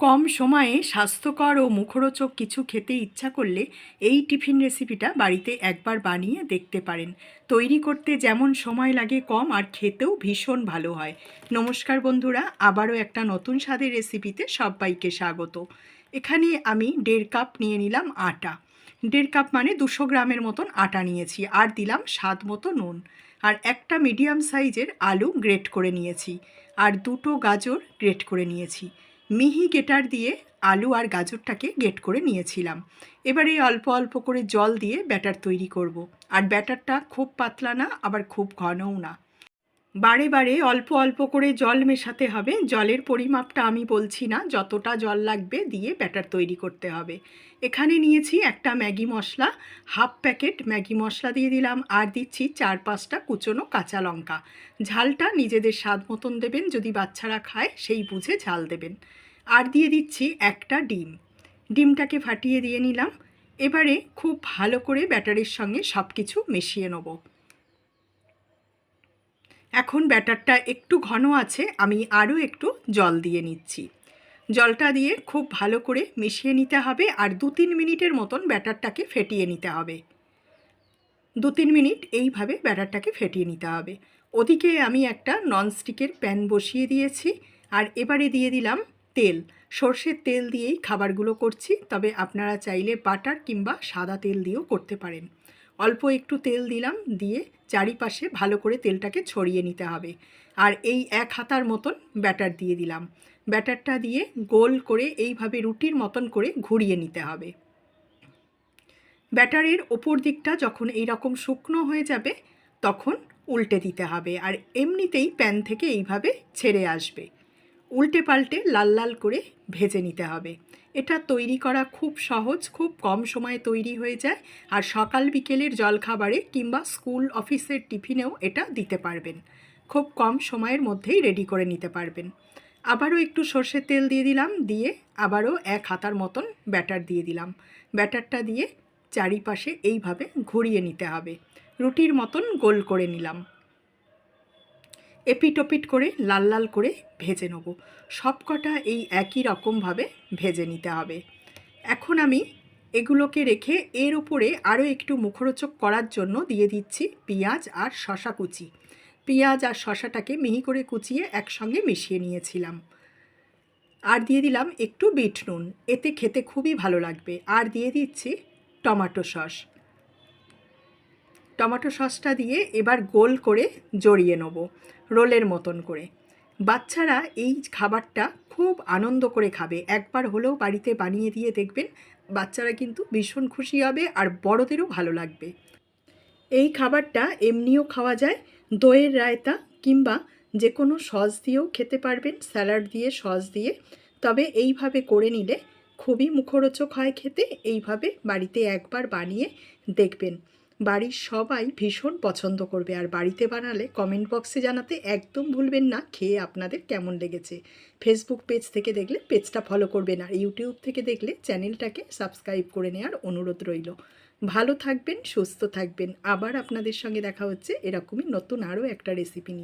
কম সময়ে স্বাস্থ্যকর ও মুখরোচক কিছু খেতে ইচ্ছা করলে এই টিফিন রেসিপিটা বাড়িতে একবার বানিয়ে দেখতে পারেন। তৈরি করতে যেমন সময় লাগে কম আর খেতেও ভীষণ ভালো হয়। নমস্কার বন্ধুরা, আবারও একটা নতুন স্বাদের রেসিপিতে সবাইকে স্বাগত। এখানে আমি দেড় কাপ নিয়ে নিলাম আটা। দেড় কাপ মানে দুশো গ্রামের মতন আটা নিয়েছি আর দিলাম স্বাদ মতো নুন। আর একটা মিডিয়াম সাইজের আলু গ্রেট করে নিয়েছি। আর দুটো গাজর গ্রেট করে নিয়েছি। মিহি গেটার দিয়ে আলু আর গাজরটাকে গেট করে নিয়েছিলাম। এবারে অল্প অল্প করে জল দিয়ে ব্যাটার তৈরি করব। আর ব্যাটারটা খুব পাতলা না, আবার খুব ঘনও না। বারে বারে অল্প অল্প করে জল মেশাতে হবে। জলের পরিমাপটা আমি বলছি না, যতটা জল লাগবে দিয়ে ব্যাটার তৈরি করতে হবে। এখানে নিয়েছি একটা ম্যাগি মশলা, হাফ প্যাকেট ম্যাগি মশলা দিয়ে দিলাম। আর দিচ্ছি চার পাঁচটা কুচনো কাঁচা লঙ্কা। ঝালটা নিজেদের স্বাদ মতন দেবেন, যদি বাচ্চারা খায় সেই বুঝে ঝাল দেবেন। আর দিয়ে দিচ্ছি একটা ডিম। ডিমটাকে ফাটিয়ে দিয়ে নিলাম। এবারে খুব ভালো করে ব্যাটারের সঙ্গে সব কিছু মিশিয়ে নেব। এখন ব্যাটারটা একটু ঘন আছে, আমি আরও একটু জল দিয়ে নিচ্ছি। জলটা দিয়ে খুব ভালো করে মিশিয়ে নিতে হবে আর দু তিন মিনিটের মতন ব্যাটারটাকে ফেটিয়ে নিতে হবে। দু তিন মিনিট এইভাবে ব্যাটারটাকে ফেটিয়ে নিতে হবে। ওদিকে আমি একটা ননস্টিকের প্যান বসিয়ে দিয়েছি আর এবারে দিয়ে দিলাম তেল। সর্ষের তেল দিয়েই খাবারগুলো করছি, তবে আপনারা চাইলে বাটার কিংবা সাদা তেল দিয়েও করতে পারেন। অল্প একটু তেল দিলাম, দিয়ে চারিপাশে ভালো করে তেলটাকে ছড়িয়ে নিতে হবে। আর এই এক হাতার মতন ব্যাটার দিয়ে দিলাম। ব্যাটারটা দিয়ে গোল করে এইভাবে রুটির মতন করে ঘুরিয়ে নিতে হবে। ব্যাটারের ওপর দিকটা যখন এই রকম শুকনো হয়ে যাবে, তখন উল্টে দিতে হবে। আর এমনিতেই প্যান থেকে এইভাবে ছেড়ে আসবে। উল্টে পাল্টে লাল লাল করে ভেজে নিতে হবে। এটা তৈরি করা খুব সহজ, খুব কম সময়ে তৈরি হয়ে যায় আর সকাল বিকেলের জলখাবারে কিংবা স্কুল অফিসের টিফিনেও এটা দিতে পারবেন। খুব কম সময়ের মধ্যেই রেডি করে নিতে পারবেন। আবারও একটু সর্ষের তেল দিয়ে দিলাম, দিয়ে আবারও এক হাতার মতন ব্যাটার দিয়ে দিলাম। ব্যাটারটা দিয়ে চারিপাশে এইভাবে ঘুরিয়ে নিতে হবে। রুটির মতন গোল করে নিলাম। এপিটোপিট করে লাল লাল করে ভেজে নেব। সব কটা এই একই রকমভাবে ভেজে নিতে হবে। এখন আমি এগুলোকে রেখে এর উপরে আরও একটু মুখরোচক করার জন্য দিয়ে দিচ্ছি পেঁয়াজ আর শশা কুচি। পেঁয়াজ আর শশাটাকে মিহি করে কুচিয়ে একসঙ্গে মিশিয়ে নিয়েছিলাম। আর দিয়ে দিলাম একটু বিট নুন। এতে খেতে খুবই ভালো লাগবে। আর দিয়ে দিচ্ছি টমাটো সস। টমেটো সসটা দিয়ে এবার গোল করে জড়িয়ে নেব, রোলের মতন করে। বাচ্চারা এই খাবারটা খুব আনন্দ করে খাবে। একবার হলেও বাড়িতে বানিয়ে দিয়ে দেখবেন, বাচ্চারা কিন্তু ভীষণ খুশি হবে আর বড়দেরও ভালো লাগবে। এই খাবারটা এমনিও খাওয়া যায়, দইয়ের রায়তা কিংবা যে কোনো সস দিয়েও খেতে পারবেন, স্যালাড দিয়ে, সস দিয়ে। তবে এইভাবে করে নিলে খুবই মুখরোচক হয় খেতে, এইভাবে বাড়িতে একবার বানিয়ে দেখবেন। বাড়ির সবাই ভীষণ পছন্দ করবে আর বাড়িতে বানালে কমেন্ট বক্সে জানাতে একদম ভুলবেন না, খেয়ে আপনাদের কেমন লেগেছে। ফেসবুক পেজ থেকে দেখলে পেজটা ফলো করবেন আর ইউটিউব থেকে দেখলে চ্যানেলটাকে সাবস্ক্রাইব করে নেওয়ার অনুরোধ রইল। ভালো থাকবেন, সুস্থ থাকবেন। আবার আপনাদের সঙ্গে দেখা হচ্ছে এরকমই নতুন আরও একটা রেসিপি নিয়ে।